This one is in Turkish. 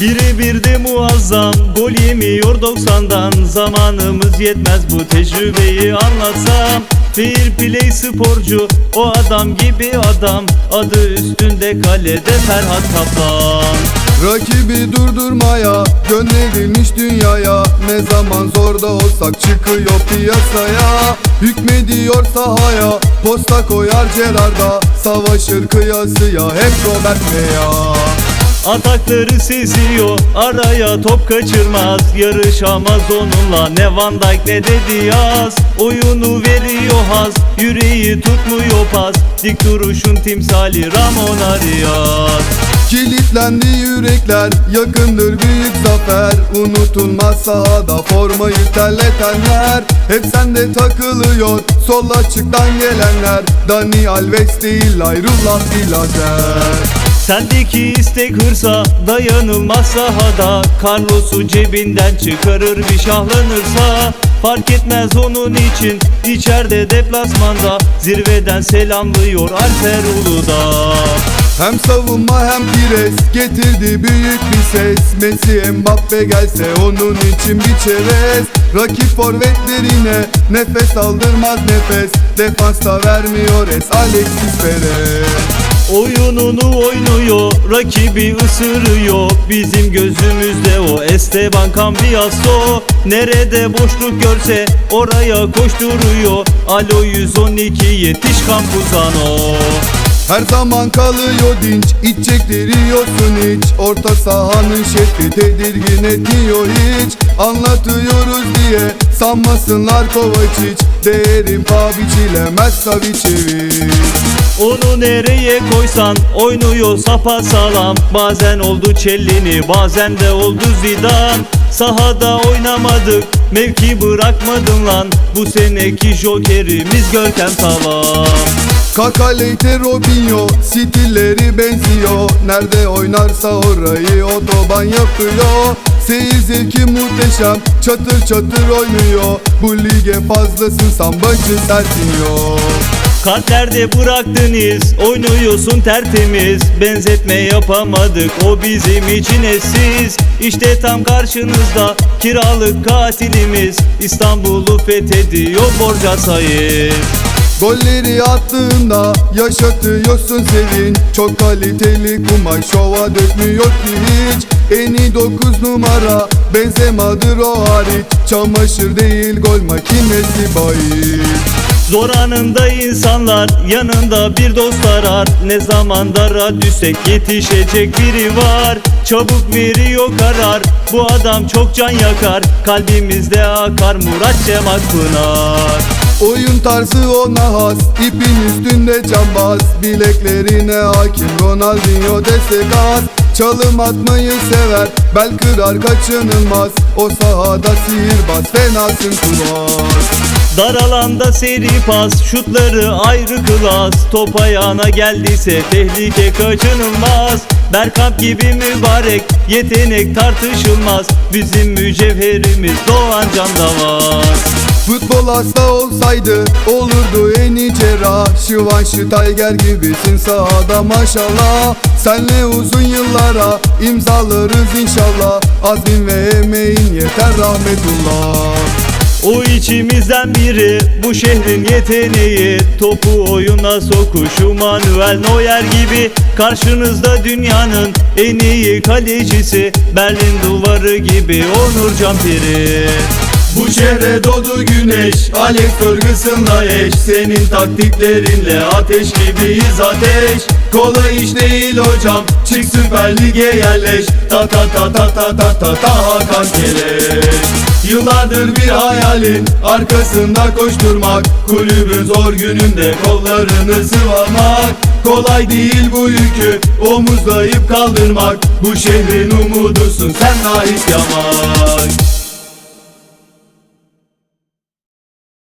Biri bir de muazzam Gol yemiyor 90'dan Zamanımız yetmez bu tecrübeyi anlatsam. Fair play sporcu O adam gibi adam. Adı üstünde kalede Ferhat Kaplan. Rakibi durdurmaya Gönderilmiş dünyaya. Ne zaman zorda olsak çıkıyor piyasaya. Hükmediyor sahaya Posta koyar Gerard'a Savaşır kıyasıya Hep Robert Meya Atakları seziyor Araya top kaçırmaz. Yarışamaz onunla Ne Van Dijk ne de Diaz. Oyunu veriyor haz Yüreği tutmuyor pas. Dik duruşun timsali Ramon Arias. Kilitlendi yürekler Yakındır büyük zafer. Unutulmaz sahada Formayı terletenler. Hep sende takılıyor Sol açıktan gelenler. Dani Alves değil Ayrullah Bilader Sendeki istek hırsa dayanılmaz sahada Carlos'u cebinden çıkarır bir şahlanırsa. Fark etmez onun için içeride deplasmanda. Zirveden selamlıyor Alper Uludağ. Hem savunma hem pres getirdi büyük bir ses. Messi Mbappe gelse onun için bir çerez. Rakip forvetlerine nefes aldırmaz nefes. Defansta vermiyor es Alexis Perez Oyununu oynuyor, rakibi ısırıyor. Bizim gözümüzde o Esteban Cambiaso. Nerede boşluk görse oraya koşturuyor. Alo 112 yetiş Campuzano. Her zaman kalıyor dinç iç çektiriyorsun hiç. Orta sahanın şefi tedirgin etmiyor hiç. Anlatıyoruz diye sanmasınlar Kovacic Değerim paha biçilemez Savicevic Onu nereye koysan oynuyor sapa sağlam Bazen oldu Çellini bazen de oldu Zidane. Sahada oynamadık mevki bırakmadın lan. Bu seneki jokerimiz Görkem Tavan Kaka Leite Robinho Stilleri benziyor. Nerede oynarsa orayı otoban yapıyor. Seyir zevki muhteşem Çatır çatır oynuyor. Bu lige fazlasın sambacı Sertinho Kalplerde bıraktınız oynuyorsun tertemiz. Benzetme yapamadık o bizim için eşsiz. İşte tam karşınızda kiralık katilimiz. İstanbul'u fethediyor Borca Sayın Golleri attığında yaşatıyorsun sevin. Çok kaliteli kumaş şova dökmüyor ki hiç. En iyi dokuz numara Benzemadır o hariç. Çamaşır değil gol makinesi bahis. Zor anında insanlar yanında bir dost arar. Ne zaman dara düşsek yetişecek biri var. Çabuk veriyor karar bu adam çok can yakar. Kalbimizde akar Murat Cem Akpınar Oyun tarzı ona has ipin üstünde cambaz Bileklerine hakim Ronaldinho destek az Çalım atmayı sever Bel kırar kaçınılmaz. O sahada sihirbaz Fenasın kuvaz Dar alanda seri pas Şutları ayrı klas. Top ayağına geldiyse tehlike kaçınılmaz. Berkamp gibi mübarek Yetenek tartışılmaz. Bizim mücevherimiz Doğan Can'da var Futbol hasta olsaydı olurdu en iyi cerrah Şıvan Şıtayger gibisin sahada maşallah. Senle uzun yıllara imzalarız inşallah. Azmin ve emeğin yeter rahmetullah. O içimizden biri bu şehrin yeteneği. Topu oyuna sokuşu Manuel Neuer gibi. Karşınızda dünyanın en iyi kalecisi. Berlin duvarı gibi Onur Campiri Bu şehre doğdu güneş Alex Ferguson'la eş. Senin taktiklerinle ateş gibiyiz ateş. Kolay iş değil hocam Çık Süper Lig'e yerleş. Ta ta ta ta ta ta ta ta Hakan Keleş Yıllardır bir hayalin arkasında koşturmak. Kulübün zor gününde kollarını sıvamak. Kolay değil bu yükü omuzlayıp kaldırmak. Bu şehrin umudusun sen Nahit Yamak